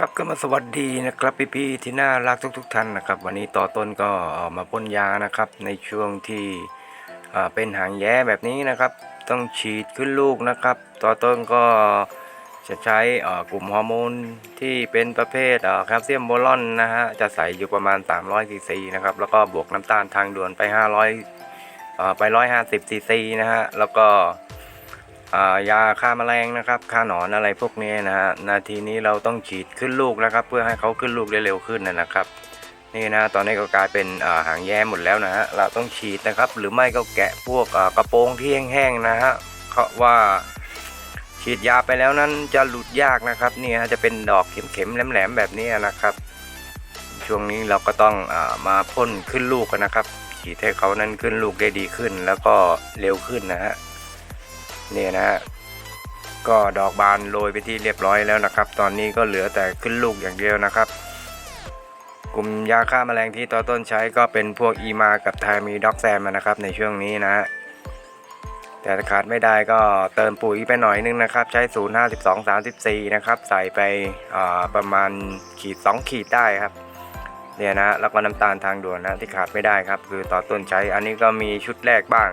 ครับก็มาสวัสดีนะครับพี่ๆที่น่ารักทุกๆท่านนะครับ วันนี้ต่อต้นก็มาพ่นยานะครับ ในช่วงที่เป็นหางแย้แบบนี้นะครับ ต้องฉีดขึ้นลูกนะครับ ต่อต้นก็จะใช้กลุ่มฮอร์โมนที่เป็นประเภทแคลเซียมโบรอนนะฮะจะใส่อยู่ประมาณ 300ซีซีนะครับแล้วก็บวกน้ำตาลทางด่วนไป 500เอ่อไป150ซีซีนะฮะแล้วก็ายาฆ่าแมลงนะครับฆ่าหนอนอะไรพวกนี้นะฮะนาทีนี้เราต้องฉีดขึ้นลูกนะครับ เพื่อให้เขาขึ้นลูกได้เร็วขึ้นนะครับ นี่นะตอนนี้ก็กลายเป็นาหางแย้หมดแล้วนะฮะเราต้องฉีดนะครับ หรือไม่ก็แกะพวกกระโปรงที่แห้งๆนะฮะเพราะว่าฉีดยาไปแล้วนั้นจะหลุดยากนะครับนี่ฮะจะเป็นดอกเข็มๆแหลมๆแบบนี้นะครับ ช่วงนี้เราก็ต้องอามาพ่นขึ้นลูกกันนะครับฉีดให้เขานั้นขึ้นลูกได้ดีขึ้น แล้วก็เร็วขึ้นนะฮะ นี่นะฮะก็ดอกบานโรยไปที่เรียบร้อยแล้วนะครับ ตอนนี้ก็เหลือแต่ขึ้นลูกอย่างเดียวนะครับ กลุ่มยาฆ่าแมลงที่ต่อต้นใช้ก็เป็นพวกอีมากับไทมีด็อกแซมนะครับในช่วงนี้นะฮะแต่ขาดไม่ได้ก็เติมปุ๋ยไปหน่อยนึงนะครับ ใช้ 0 52 34 นะครับ ใส่ไปประมาณขีด 2 ขีดได้ครับเนี่ยนะแล้วก็น้ำตาลทางด่วนนะที่ขาดไม่ได้ครับ คือต่อต้นใช้อันนี้ก็มีชุดแรกบ้าง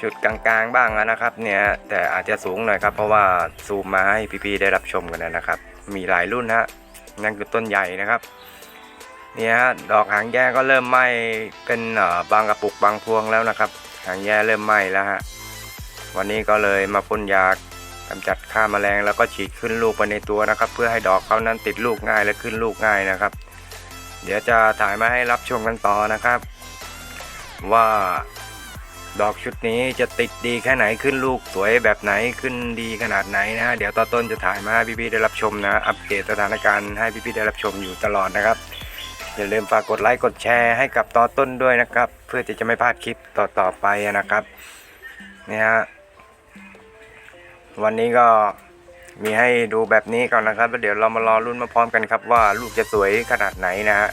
ชุดกลางๆบ้างนะครับเนี่ยแต่อาจจะสูงหน่อยครับเพราะว่าซูมมาให้พี่ๆได้รับชมกันนะครับ มีหลายรุ่นฮะนั่นคือต้นใหญ่นะครับเนี่ยฮะดอกหางแย่ก็เริ่มไหม้เป็นเอ่อบางกระปุกบางพวงแล้วนะครับ หางแย่เริ่มไหม้แล้วฮะวันนี้ก็เลยมาพ่นยากำจัดฆ่าแมลงแล้วก็ฉีดขึ้นลูกไปในตัวนะครับ เพื่อให้ดอกเขานั้นติดลูกง่ายและขึ้นลูกง่ายนะครับ เดี๋ยวจะถ่ายมาให้รับชมกันต่อนะครับ ว่า ดอกชุดนี้จะติดดีแค่ไหนขึ้นลูกสวยแบบไหนขึ้นดีขนาดไหนนะฮะเดี๋ยวต่อต้นจะถ่ายมาพี่ๆได้รับชมนะอัปเดตสถานการณ์ให้พี่ๆได้รับชมอยู่ตลอดนะครับอย่าลืมฝากกดไลค์กดแชร์ให้กับต่อต้นด้วยนะครับ เพื่อที่จะไม่พลาดคลิปต่อๆไปนะครับเนี่ยฮะวันนี้ก็มีให้ดูแบบนี้ก่อนนะครับแล้วเดี๋ยวเรามารอรุ่นมาพร้อมกันครับว่าลูกจะสวยขนาดไหนนะฮะ